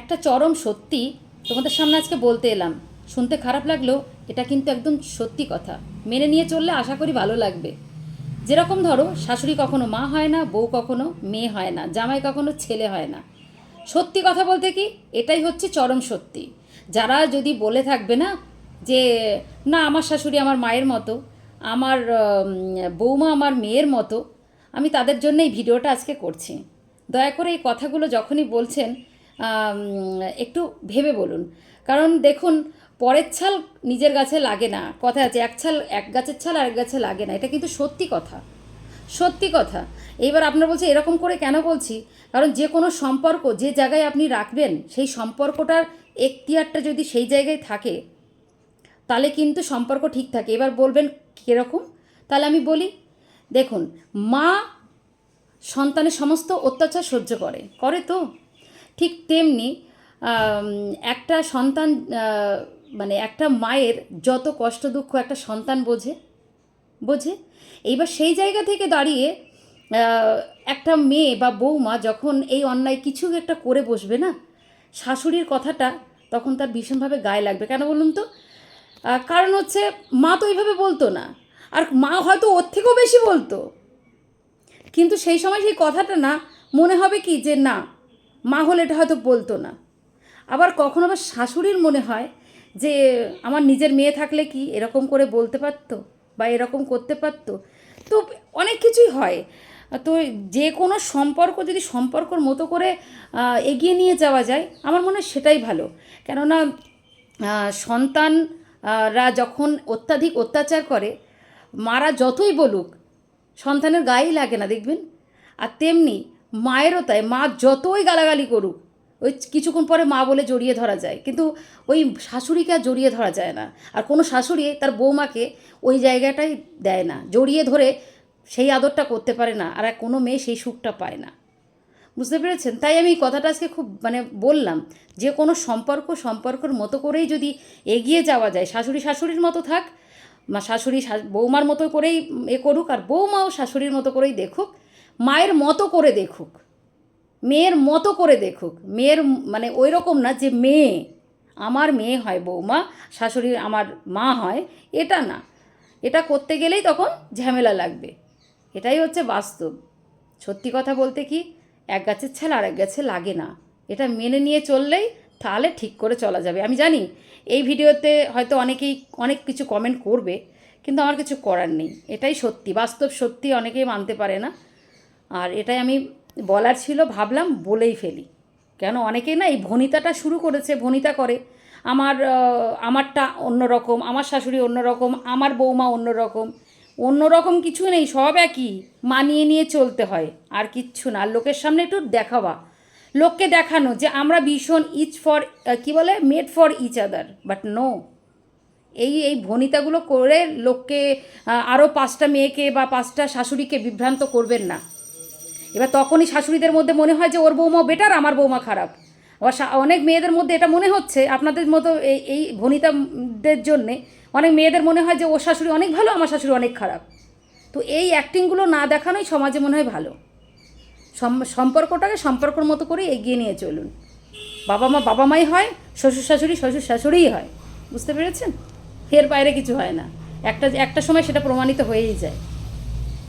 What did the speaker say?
একটা চরম সত্যি তোমাদের সামনে আজকে বলতে এলাম। শুনতে খারাপ লাগলেও এটা কিন্তু একদম সত্যি কথা। মেনে নিয়ে চললে আশা করি ভালো লাগবে। যেরকম ধরো, শাশুড়ি কখনো মা হয় না, বউ কখনো মেয়ে হয় না, জামাই কখনো ছেলে হয় না। সত্যি কথা বলতে কি, এটাই হচ্ছে চরম সত্যি। যারা যদি বলে থাকবে না যে, না, আমার শাশুড়ি আমার মায়ের মতো, আমার বৌমা আমার মেয়ের মতো, আমি তাদের জন্য এই ভিডিওটা আজকে করছি। দয়া করে এই কথাগুলো যখনই বলছেন একটু ভেবে বলুন। কারণ দেখুন, পরের ছাল নিজের গাছে লাগে না। কথা আছে, এক ছাল এক গাছের ছাল আরেক গাছে লাগে না। এটা কিন্তু সত্যি কথা। সত্যি কথা। এইবার আপনার বলছে, এরকম করে কেন বলছি? কারণ যে কোনো সম্পর্ক যে জায়গায় আপনি রাখবেন, সেই সম্পর্কটার এখতিয়ারটা যদি সেই জায়গায় থাকে, তাহলে কিন্তু সম্পর্ক ঠিক থাকে। এবার বলবেন কীরকম? তাহলে আমি বলি, দেখুন, মা সন্তানের সমস্ত অত্যাচার সহ্য করে। করে তো? ঠিক তেমনি একটা সন্তান মানে একটা মায়ের যত কষ্ট দুঃখ একটা সন্তান বোঝে বোঝে। এইবার সেই জায়গা থেকে দাঁড়িয়ে একটা মেয়ে বা বৌমা যখন এই অন্যায় কিছু একটা করে বসবে না, শাশুড়ির কথাটা তখন তার ভীষণভাবে গায়ে লাগবে। কেন বলুন তো? কারণ হচ্ছে মা তো এইভাবে বলতো না, আর মা হয়তো ওর থেকেও বেশি বলতো। কিন্তু সেই সময় সেই কথাটা না, মনে হবে কি যে না মা হলে এটা হয়তো বলতো না। আবার কখনো আবার শাশুড়ির মনে হয় যে, আমার নিজের মেয়ে থাকলে কি এরকম করে বলতে পারতো বা এরকম করতে পারতো? তো অনেক কিছুই হয়। তো যে কোনো সম্পর্ক যদি সম্পর্কর মতো করে এগিয়ে নিয়ে যাওয়া যায়, আমার মনে হয় সেটাই ভালো। কেননা সন্তানরা যখন অত্যাধিক অত্যাচার করে, মারা যতই বলুক, সন্তানের গায়েই লাগে না, দেখবেন? আর তেমনি মায়েরও তাই, মা যতই গালাগালি করুক, ওই কিছুক্ষণ পরে মা বলে জড়িয়ে ধরা যায়। কিন্তু ওই শাশুড়িকে আর জড়িয়ে ধরা যায় না। আর কোনো শাশুড়ি তার বৌমাকে ওই জায়গাটাই দেয় না। জড়িয়ে ধরে সেই আদরটা করতে পারে না, আর কোনো মেয়ে সেই সুখটা পায় না। বুঝতে পেরেছেন? তাই আমি কথাটা আজকে খুব মানে বললাম, যে কোনো সম্পর্ক সম্পর্কের মতো করেই যদি এগিয়ে যাওয়া যায়, শাশুড়ি শাশুড়ির মতো থাক, মা শাশুড়ি বৌমার মতো করেই এ করুক, আর বৌমাও শাশুড়ির মতো করেই দেখুক মায়ের মতো করে দেখুক। মেয়ের মতো করে দেখুক। মেয়ের মানে ওই রকম না যে মেয়ে, আমার মেয়ে হয় বৌমা, শাশুড়ি আমার মা হয়, এটা না। এটা করতে গেলেই তখন ঝামেলা লাগবে। এটাই হচ্ছে বাস্তব। সত্যি কথা বলতে কি, এক গাছের ছাল আর এক গাছে লাগে না। এটা মেনে নিয়ে চললেই তাহলে ঠিক করে চলা যাবে। আমি জানি এই ভিডিওতে হয়তো অনেকেই অনেক কিছু কমেন্ট করবে, কিন্তু আমার কিছু করার নেই। এটাই সত্যি। বাস্তব সত্যি অনেকেই মানতে পারে না। আর এটাই আমি বলার ছিল, ভাবলাম বলেই ফেলি। কেন? অনেকেই না এই ভনিতাটা শুরু করেছে, ভনিতা করে। আমার আমারটা অন্যরকম, আমার শাশুড়ি অন্যরকম, আমার বৌমা অন্যরকম অন্যরকম কিছু নেই, সব একই, মানিয়ে নিয়ে চলতে হয়, আর কিচ্ছু না। লোকের সামনে একটু দেখাবা লোককে দেখানো যে আমরা ভীষণ ইচ ফর কি বলে? Made for each other but no এই এই ভনিতাগুলো করে লোককে আরও পাঁচটা মেয়েকে বা পাঁচটা শাশুড়িকে বিভ্রান্ত করবেন না। এবার তখনই শাশুড়িদের মধ্যে মনে হয় যে ওর বৌমা বেটার আমার বৌমা খারাপ। আবার অনেক মেয়েদের মধ্যে এটা মনে হচ্ছে, আপনাদের মতো এই এই ভনিতাদের জন্যে অনেক মেয়েদের মনে হয় যে ওর শাশুড়ি অনেক ভালো, আমার শাশুড়ি অনেক খারাপ। তো এই অ্যাক্টিংগুলো না দেখানোই সমাজে মনে হয় ভালো। সম্পর্কটাকে সম্পর্কর মতো করে এগিয়ে নিয়ে চলুন। বাবা মা, বাবা মাই হয়, শ্বশুর শাশুড়ি শ্বশুর শাশুড়িই হয়। বুঝতে পেরেছেন? এর বাইরে কিছু হয় না। একটা একটা সময় সেটা প্রমাণিত হয়েই যায়।